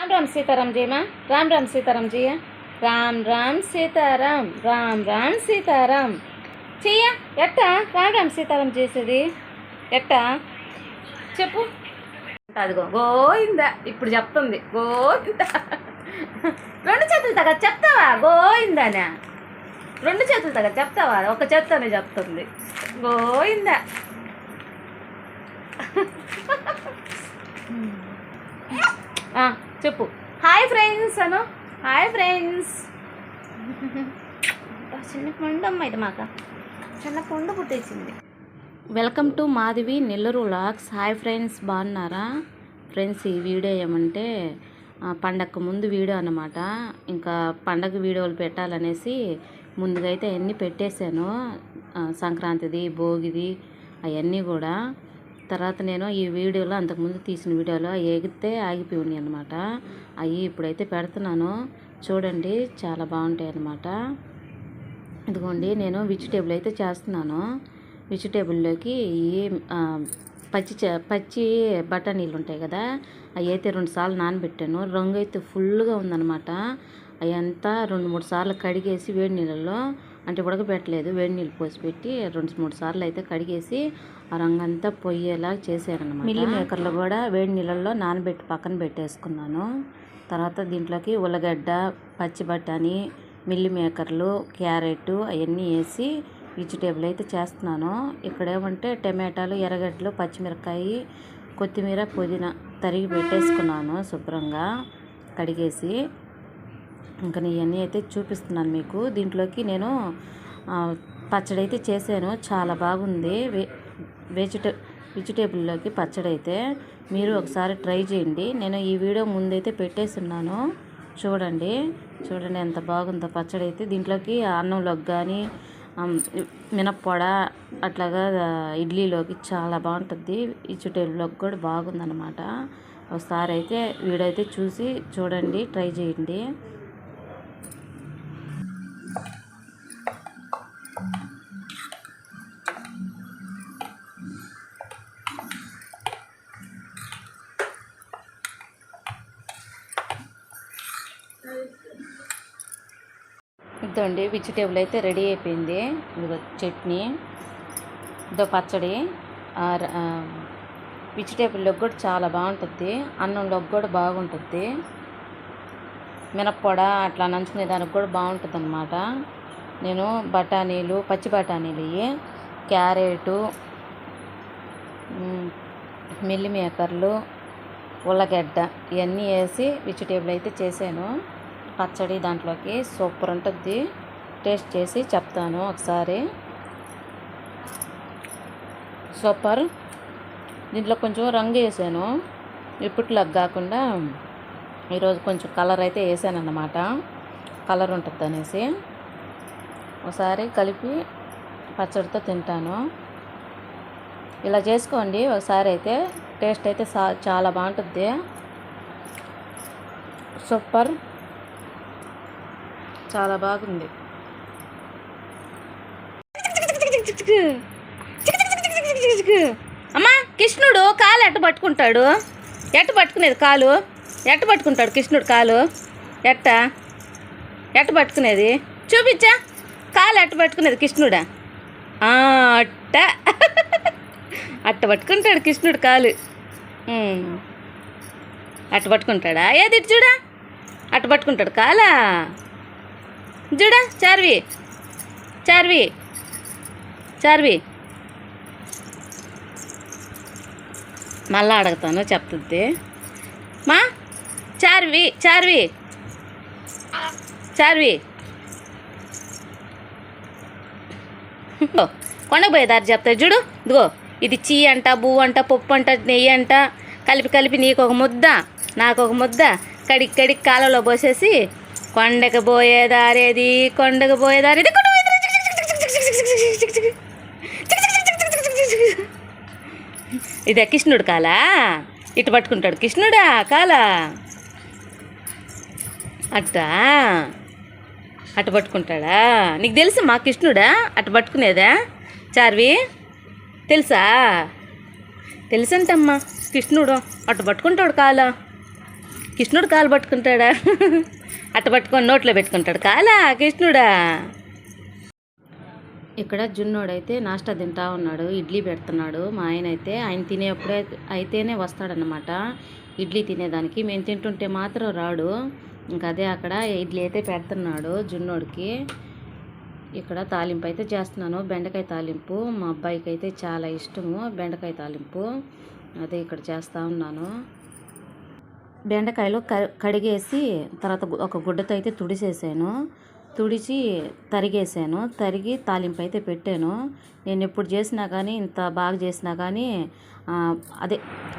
రామ్ రామ్ సీతారాం జయమా? రామ్ రామ్ సీతారాం జయ. రామ్ రామ్ సీతారాం రామ్ రామ్ సీతారాం. చెయ్య ఎట్టా? రామ్ రామ్ సీతారాం చేసేది. ఎట్టా? చెప్పు. అదిగో గోయిందా ఇప్పుడు చెప్తుంది. గోయిందా రెండు చేతులు తగ్గ చెప్తావా? గోయిందానా రెండు చేతులు తగ్గ చెప్తావా? ఒక చేత్తోనే చెప్తుంది. గోయిందా ఆ, చెప్పు. Hi friends Anu. Hi friends చిన్న కొండ అమ్మ ఇది మాక. చిన్న కొండ పుట్టేసింది. Welcome to Madhavi Nellore vlogs hi friends బాగున్నారా? ఫ్రెండ్స్ ఈ వీడియో ఏమంటే పండగకు ముందు వీడియో అన్నమాట. ఇంకా పండగ వీడియోలు పెట్టాలనేసి ముందుగా అయితే అన్నీ పెట్టేశాను. సంక్రాంతిది భోగిది అవన్నీ కూడా. తర్వాత నేను ఈ వీడియోలో అంతకుముందు తీసిన వీడియోలో అవి ఎగితే ఆగిపోయి ఉన్నాయి అనమాట అవి ఇప్పుడైతే పెడుతున్నాను. చూడండి చాలా బాగుంటాయి అన్నమాట. ఇదిగోండి నేను వెజిటేబుల్ అయితే చేస్తున్నాను. వెజిటేబుల్లోకి ఈ పచ్చి పచ్చి బఠానీలు ఉంటాయి కదా అవి అయితే రెండు సార్లు నానబెట్టాను. రంగు అయితే ఫుల్గా ఉందన్నమాట. అవి అంతా రెండు మూడు సార్లు కడిగేసి వేడి నీళ్ళల్లో అంటే ఉడకబెట్టలేదు వేడి నీళ్ళు పోసి పెట్టి రెండు మూడు సార్లు అయితే కడిగేసి ఆ రంగు అంతా పొయ్యేలా చేశారనమాట మిల్లి మేకర్లో. కూడా వేడి నీళ్ళల్లో నానబెట్టి పక్కన పెట్టేసుకున్నాను. తర్వాత దీంట్లోకి ఉల్లగడ్డ పచ్చి బఠానీ మిల్లి మేకర్లు క్యారెట్ అవన్నీ వేసి వెజిటేబుల్ అయితే చేస్తున్నాను. ఇక్కడ ఏమంటే టమాటాలు ఎర్రగడ్డలు పచ్చిమిరకాయ కొత్తిమీర పుదీనా తరిగి పెట్టేసుకున్నాను శుభ్రంగా కడిగేసి. ఇంకా ఇవన్నీ అయితే చూపిస్తున్నాను మీకు. దీంట్లోకి నేను పచ్చడి అయితే చేశాను. చాలా బాగుంది. వె వెజిట వెజిటేబుల్లోకి పచ్చడి అయితే మీరు ఒకసారి ట్రై చేయండి. నేను ఈ వీడియో ముందైతే పెట్టేస్తున్నాను. చూడండి. చూడండి ఎంత బాగుందో పచ్చడి అయితే దీంట్లోకి అన్నంలోకి కానీ మినప్పొడ అట్లాగా ఇడ్లీలోకి చాలా బాగుంటుంది. వెజిటేబుల్లోకి కూడా బాగుందన్నమాట. ఒకసారి అయితే వీడైతే చూసి చూడండి ట్రై చేయండి. ఇదండి వెజిటేబుల్ అయితే రెడీ అయిపోయింది. ఇదిగో చట్నీ ఇదో పచ్చడి. వెజిటేబుల్లో కూడా చాలా బాగుంటుంది. అన్నంలో కూడా బాగుంటుంది. మినప్పొడ అట్లా నంచుకునే దానికి కూడా బాగుంటుంది అనమాట నేను బఠానీలు పచ్చి బఠానీలు ఇవి క్యారెటు మ్, మిల్లి మేకర్లు ఉల్లగడ్డ ఇవన్నీ వేసి వెజిటేబుల్ అయితే చేశాను. పచ్చడి దాంట్లోకి సూపర్ ఉంటుంది. టేస్ట్ చేసి చెప్తాను ఒకసారి. సూపర్. దీంట్లో కొంచెం రంగు వేసాను. ఇప్పట్లోకి కాకుండా ఈరోజు కొంచెం కలర్ అయితే వేసాను అన్నమాట కలర్ ఉంటుంది అనేసి. ఒకసారి కలిపి పచ్చడితో తింటాను. ఇలా చేసుకోండి. ఒకసారి అయితే టేస్ట్ అయితే చాలా బాగుంటుంది. సూపర్. చాలా బాగుంది. అమ్మా కృష్ణుడు కాలు ఎట్ట పట్టుకుంటాడు? ఎట్ట పట్టుకునేది కాలు? ఎట్ట పట్టుకుంటాడు కృష్ణుడు కాలు? ఎట్ట? ఎట్ట పట్టుకునేది? చూపించా. కాలు ఎట్ట పట్టుకునేది కృష్ణుడా? అట్ట అట్ట పట్టుకుంటాడు కృష్ణుడు కాలు. అట్ట పట్టుకుంటాడా? ఏది ఇటు చూడా. అట్ట పట్టుకుంటాడు కాలా? చూడా చార్వి. చార్వి. చార్వి. మళ్ళా అడుగుతాను చెప్తుంది. మా చార్వి చార్వి. చార్వి. కొండకు పోయేదారు చెప్తాయి చూడు ఇదిగో. ఇది చీ అంట బువ్వు అంట పప్పు అంట నెయ్యి అంట కలిపి కలిపి నీకు ఒక ముద్ద నాకు ఒక ముద్ద. కడికి కడికి కాలంలో పోసేసి కొండకు పోయేదారేది కొండకు పోయేదారేది. కొండకు పోయేదారి. ఇదే కృష్ణుడు కాలా? ఇటు పట్టుకుంటాడు. కృష్ణుడా కాలా? అట్టా? అటు పట్టుకుంటాడా? నీకు తెలుసు మా కృష్ణుడా? అటు పట్టుకునేదా? చార్వి తెలుసా? తెలుసంటమ్మా కృష్ణుడు అటు పట్టుకుంటాడు కాలా? కృష్ణుడు కాలు పట్టుకుంటాడా? అట్ట పట్టుకొని నోట్లో పెట్టుకుంటాడు. కాలా కృష్ణుడా? ఇక్కడ జున్నోడైతే నాష్టా తింటా ఉన్నాడు ఇడ్లీ పెడుతున్నాడు. మా ఆయన అయితే ఆయన తినేప్పుడే అయితేనే వస్తాడనమాట ఇడ్లీ తినేదానికి మేము తింటుంటే మాత్రం రాడు. ఇంకా అదే అక్కడ ఇడ్లీ అయితే పెడుతున్నాడు జున్నోడికి. ఇక్కడ తాలింపు అయితే చేస్తున్నాను. బెండకాయ తాలింపు మా అబ్బాయికి అయితే చాలా ఇష్టము బెండకాయ తాలింపు. అదే ఇక్కడ చేస్తూ ఉన్నాను. బెండకాయలు క కడిగేసి తర్వాత ఒక గుడ్డతో అయితే తుడిసేసాను. తుడిచి తరిగేసాను. తరిగి తాలింపు అయితే పెట్టాను. నేను ఎప్పుడు చేసినా కానీ ఇంత బాగా చేసినా కానీ అదే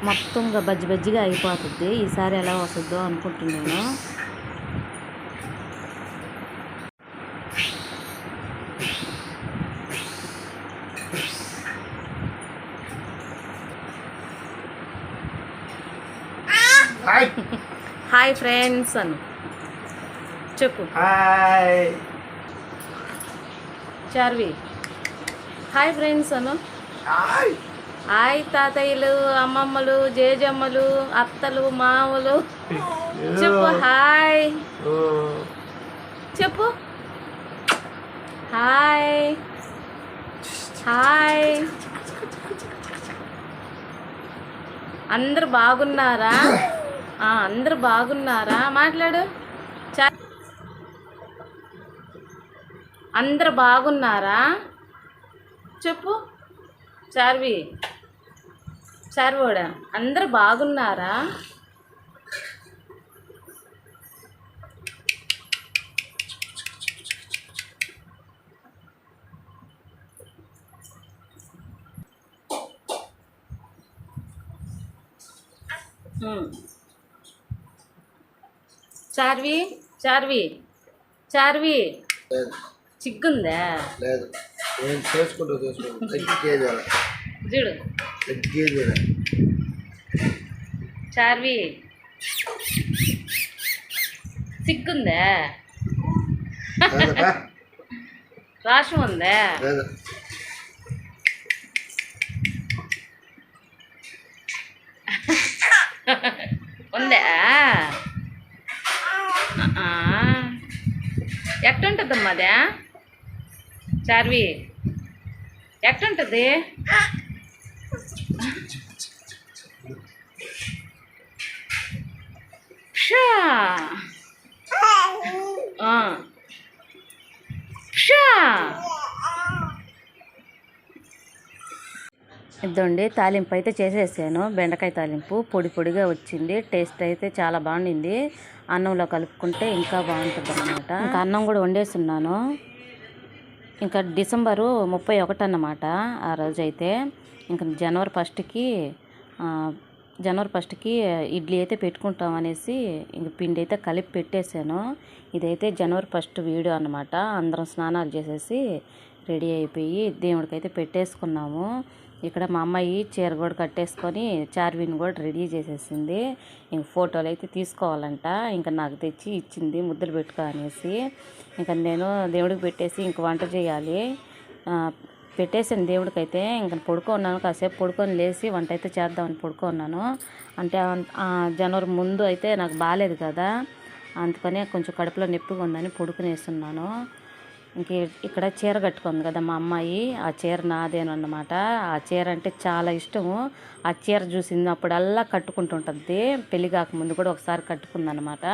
మొత్తంగా బజ్జి బజ్జిగా అయిపోతుంది. ఈసారి ఎలా వస్తుందో అనుకుంటున్నాను. Hi hi friends Anu. చెప్పు. Hi Charvi. Hi friends Anu. Hi తాతయ్యలు అమ్మమ్మలు జేజమ్మలు అత్తలు మామలు. చెప్పు హాయ్ చెప్పు. హాయ్ హాయ్ అందరు బాగున్నారా? అందరు బాగున్నారా? మాట్లాడు. అందరు బాగున్నారా? చెప్పు. చార్వి. చార్వోడా అందరు బాగున్నారా? చార్వి చార్వి చార్వి. చిగ్గుందా లేదు నేను చేసుకుంటూ చేసుకుంటూ తగ్గేది అలా చూడు తగ్గేది అలా చార్వి సిగ్గుందా లేదబ్బా? రాషం ఉందా లేదు ఉందా ఆ. ఎట్టుంటుందమ్మా అదే చార్వి. ఎట్టుంటుంది షా ఆ. షా ఇదండి తాలింపు అయితే చేసేసాను. బెండకాయ తాలింపు పొడి పొడిగా వచ్చింది. టేస్ట్ అయితే చాలా బాగుండింది. అన్నంలో కలుపుకుంటే ఇంకా బాగుంటుంది అనమాట ఇంకా అన్నం కూడా వండేస్తున్నాను. ఇంకా డిసెంబరు ముప్పై ఒకటి అన్నమాట ఆ రోజు అయితే ఇంకా జనవరి ఫస్ట్కి జనవరి ఫస్ట్కి ఇడ్లీ అయితే పెట్టుకుంటాం అనేసి ఇంక పిండి అయితే కలిపి పెట్టేశాను. ఇదైతే జనవరి ఫస్ట్ వీడియో అన్నమాట. అందరం స్నానాలు చేసేసి రెడీ అయిపోయి దేవుడికి అయితే పెట్టేసుకున్నాము. ఇక్కడ మా అమ్మాయి చీర కూడా కట్టేసుకొని చార్విని కూడా రెడీ చేసేసింది. ఇంక ఫోటోలు అయితే తీసుకోవాలంట. ఇంకా నాకు తెచ్చి ఇచ్చింది ముద్దలు పెట్టుకో అనేసి. ఇంకా నేను దేవుడికి పెట్టేసి ఇంక వంట చేయాలి. పెట్టేసాను దేవుడికి అయితే ఇంకా పడుకున్నాను. కాసేపు పడుకొని లేచి వంట అయితే చేద్దామని పడుకున్నాను. అంటే జనవరి ముందు అయితే నాకు బాగాలేదు కదా. అందుకనే కొంచెం కడుపులో నొప్పిగా ఉందని పడుకునేస్తున్నాను. ఇంక ఇక్కడ చీర కట్టుకుంది కదా మా అమ్మాయి. ఆ చీర నాదేనన్నమాట ఆ చీర అంటే చాలా ఇష్టము. ఆ చీర చూసినప్పుడల్లా కట్టుకుంటుంటుంది. పెళ్ళి కాకముందు కూడా ఒకసారి కట్టుకుందనమాట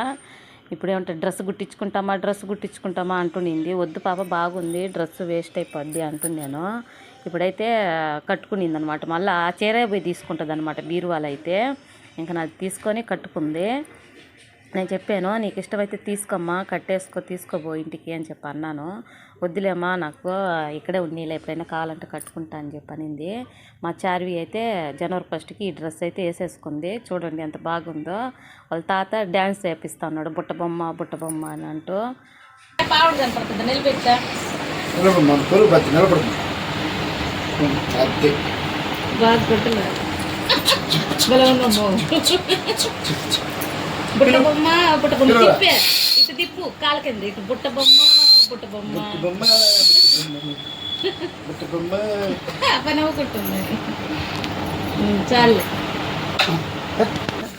ఇప్పుడు ఏమంటే డ్రెస్ కుట్టించుకుంటామా డ్రెస్ కుట్టించుకుంటామా అంటుండింది. వద్దు పాప బాగుంది డ్రెస్ వేస్ట్ అయిపోద్ది అంటున్నాను ఇప్పుడైతే కట్టుకునింది అనమాట మళ్ళీ ఆ చీరే పోయి తీసుకుంటుంది అనమాట బీరువాలైతే. ఇంకా నాది తీసుకొని కట్టుకుంది. నేను చెప్పాను నీకు ఇష్టమైతే తీసుకోమ్మా కట్టేసుకో తీసుకోబో ఇంటికి అని చెప్పి అన్నాను. వద్దులేమ్మా నాకు ఇక్కడే ఉన్నీలే ఎప్పుడైనా కావాలంటే కట్టుకుంటా అని చెప్పి అనింది. మా చార్వి అయితే జనవరి ఫస్ట్కి ఈ డ్రెస్ అయితే వేసేసుకుంది. చూడండి ఎంత బాగుందో వాళ్ళ తాత డ్యాన్స్ చేపిస్తా ఉన్నాడు బుట్ట బొమ్మ బుట్ట బొమ్మ అని అంటూ. బాగా బుట్ట బొమ్మ బుట్ట బొమ్మ. తిప్పే. ఇటు తిప్పు. కాల కింద. ఇటు బుట్ట బొమ్మ బుట్ట బొమ్మ. బుట్టి బొమ్మ బుట్టి బొమ్మ. పని అవ్వకుంటుంది చాలు.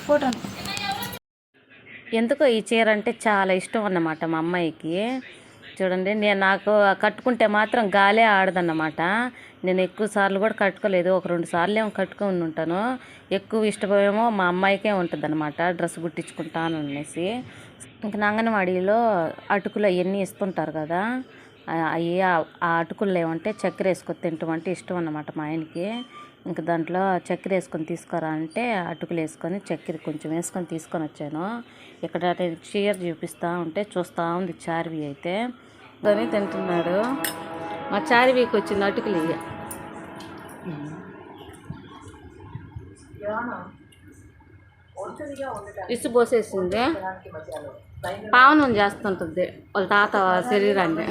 ఫోటో. ఎందుకో ఈ చీర అంటే చాలా ఇష్టం అన్నమాట మా అమ్మాయికి. చూడండి నేను నాకు కట్టుకుంటే మాత్రం గాలే ఆడదన్నమాట. నేను ఎక్కువ సార్లు కూడా కట్టుకోలేదు. ఒక రెండు సార్లు ఏమో కట్టుకొని ఉంటాను. ఎక్కువ ఇష్టమేమో మా అమ్మాయికే ఉంటుంది అనమాట డ్రెస్ కుట్టించుకుంటాను అనేసి. ఇంకా అంగన్వాడీలో అటుకులు అవన్నీ ఇస్తుంటారు కదా. అవి ఆ అటుకుల్లో ఏమంటే చక్కెర వేసుకొని తింటామంటే ఇష్టం అన్నమాట మా ఆయనకి. ఇంకా దాంట్లో చక్కెర వేసుకొని తీసుకురా అంటే అటుకులు వేసుకొని చక్కెర కొంచెం వేసుకొని తీసుకొని వచ్చాను. ఇక్కడ చీర చూపిస్తూ ఉంటే చూస్తూ ఉంది చార్వి అయితే. దాన్ని తింటున్నాడు. మా చార్వికి వచ్చింది అటుకులు ఇవి ఇసు పోసేసింది. పావనం చేస్తుంటుంది. వాళ్ళ తాత శరీరాన్ని.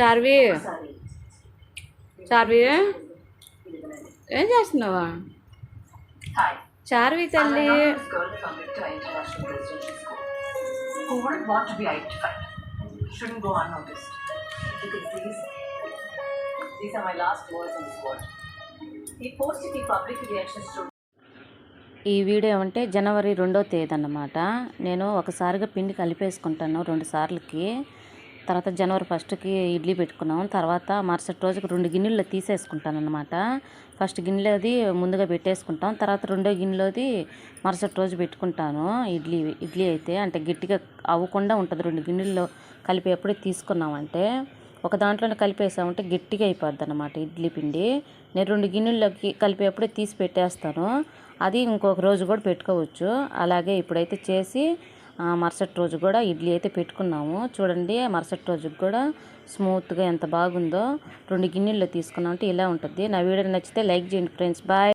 చార్వి. చార్వి. ఏం చేస్తున్నావా? చార్వి తల్లి. Who wouldn't want to be identified shouldn't go unnoticed. Because these, these are my last words in this world. He posted the public reactions to ఈ వీడియో అంటే జనవరి రెండో తేదీ అన్నమాట నేను ఒకసారిగా పిండి కలిపేసుకుంటాను రెండు సార్లకి తర్వాత జనవరి ఫస్ట్కి ఇడ్లీ పెట్టుకున్నాం. తర్వాత మరుసటి రోజుకి రెండు గిన్నెల్లో తీసేసుకుంటాను అనమాట ఫస్ట్ గిన్నెలోది ముందుగా పెట్టేసుకుంటాం. తర్వాత రెండో గిన్నెలోది మరుసటి రోజు పెట్టుకుంటాను. ఇడ్లీ ఇడ్లీ అయితే అంటే గట్టిగా అవ్వకుండా ఉంటుంది. రెండు గిన్నెల్లో కలిపి ఎప్పుడే తీసుకున్నామంటే ఒక దాంట్లోనే కలిపేసామంటే గట్టిగా అయిపోద్ది అనమాట ఇడ్లీ పిండి. నేను రెండు గిన్నెల్లోకి కలిపేప్పుడే తీసి పెట్టేస్తాను. అది ఇంకొక రోజు కూడా పెట్టుకోవచ్చు. అలాగే ఇప్పుడైతే చేసి మరుసటి రోజు కూడా ఇడ్లీ అయితే పెట్టుకున్నాము. చూడండి మరుసటి రోజుకి కూడా స్మూత్గా ఎంత బాగుందో. రెండు గిన్నెల్లో తీసుకున్నామంటే ఇలా ఉంటుంది. నా వీడియో నచ్చితే లైక్ చేయండి ఫ్రెండ్స్. బాయ్